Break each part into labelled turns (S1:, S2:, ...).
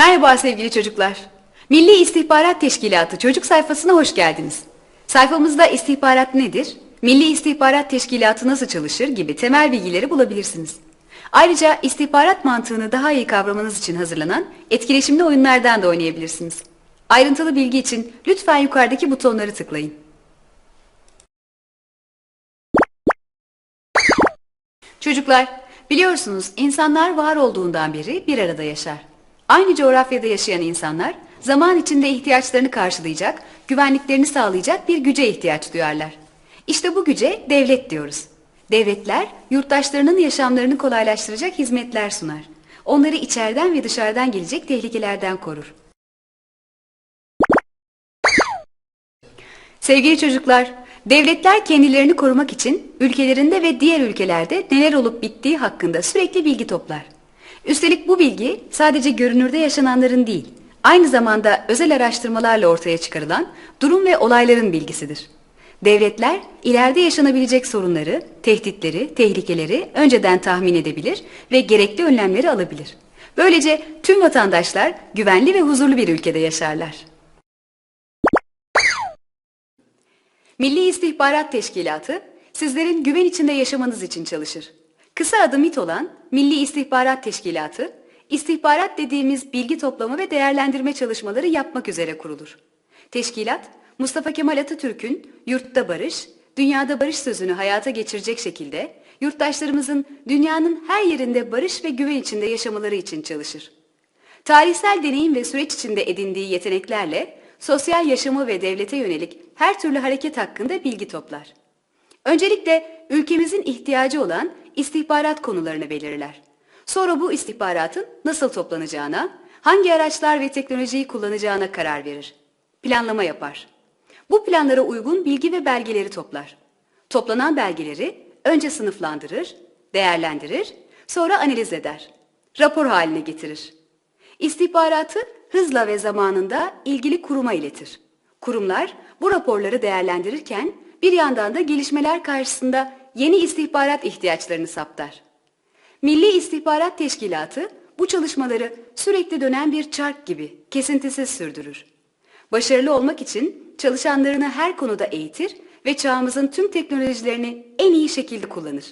S1: Merhaba sevgili çocuklar. Milli İstihbarat Teşkilatı çocuk sayfasına hoş geldiniz. Sayfamızda istihbarat nedir, Milli İstihbarat Teşkilatı nasıl çalışır gibi temel bilgileri bulabilirsiniz. Ayrıca istihbarat mantığını daha iyi kavramanız için hazırlanan etkileşimli oyunlardan da oynayabilirsiniz. Ayrıntılı bilgi için lütfen yukarıdaki butonları tıklayın. Çocuklar, biliyorsunuz insanlar var olduğundan beri bir arada yaşar. Aynı coğrafyada yaşayan insanlar zaman içinde ihtiyaçlarını karşılayacak, güvenliklerini sağlayacak bir güce ihtiyaç duyarlar. İşte bu güce devlet diyoruz. Devletler yurttaşlarının yaşamlarını kolaylaştıracak hizmetler sunar. Onları içeriden ve dışarıdan gelecek tehlikelerden korur. Sevgili çocuklar, devletler kendilerini korumak için ülkelerinde ve diğer ülkelerde neler olup bittiği hakkında sürekli bilgi toplar. Üstelik bu bilgi sadece görünürde yaşananların değil, aynı zamanda özel araştırmalarla ortaya çıkarılan durum ve olayların bilgisidir. Devletler ileride yaşanabilecek sorunları, tehditleri, tehlikeleri önceden tahmin edebilir ve gerekli önlemleri alabilir. Böylece tüm vatandaşlar güvenli ve huzurlu bir ülkede yaşarlar. Milli İstihbarat Teşkilatı sizlerin güven içinde yaşamanız için çalışır. Kısa adı MİT olan Milli İstihbarat Teşkilatı, istihbarat dediğimiz bilgi toplama ve değerlendirme çalışmaları yapmak üzere kurulur. Teşkilat, Mustafa Kemal Atatürk'ün yurtta barış, dünyada barış sözünü hayata geçirecek şekilde yurttaşlarımızın dünyanın her yerinde barış ve güven içinde yaşamaları için çalışır. Tarihsel deneyim ve süreç içinde edindiği yeteneklerle sosyal yaşamı ve devlete yönelik her türlü hareket hakkında bilgi toplar. Öncelikle ülkemizin ihtiyacı olan istihbarat konularını belirler. Sonra bu istihbaratın nasıl toplanacağına, hangi araçlar ve teknolojiyi kullanacağına karar verir. Planlama yapar. Bu planlara uygun bilgi ve belgeleri toplar. Toplanan belgeleri önce sınıflandırır, değerlendirir, sonra analiz eder. Rapor haline getirir. İstihbaratı hızla ve zamanında ilgili kuruma iletir. Kurumlar bu raporları değerlendirirken bir yandan da gelişmeler karşısında yeni istihbarat ihtiyaçlarını saptar. Milli İstihbarat Teşkilatı bu çalışmaları sürekli dönen bir çark gibi kesintisiz sürdürür. Başarılı olmak için çalışanlarını her konuda eğitir ve çağımızın tüm teknolojilerini en iyi şekilde kullanır.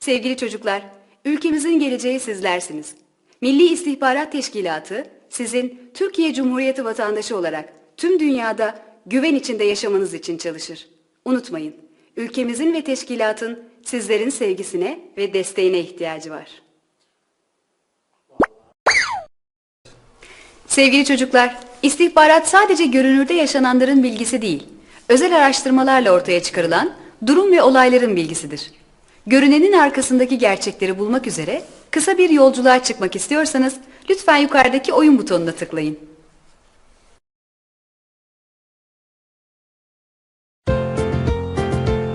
S1: Sevgili çocuklar, ülkemizin geleceği sizlersiniz. Milli İstihbarat Teşkilatı sizin Türkiye Cumhuriyeti vatandaşı olarak tüm dünyada güven içinde yaşamanız için çalışır. Unutmayın, ülkemizin ve teşkilatın sizlerin sevgisine ve desteğine ihtiyacı var. Sevgili çocuklar, istihbarat sadece görünürde yaşananların bilgisi değil, özel araştırmalarla ortaya çıkarılan durum ve olayların bilgisidir. Görünenin arkasındaki gerçekleri bulmak üzere kısa bir yolculuğa çıkmak istiyorsanız lütfen yukarıdaki oyun butonuna tıklayın.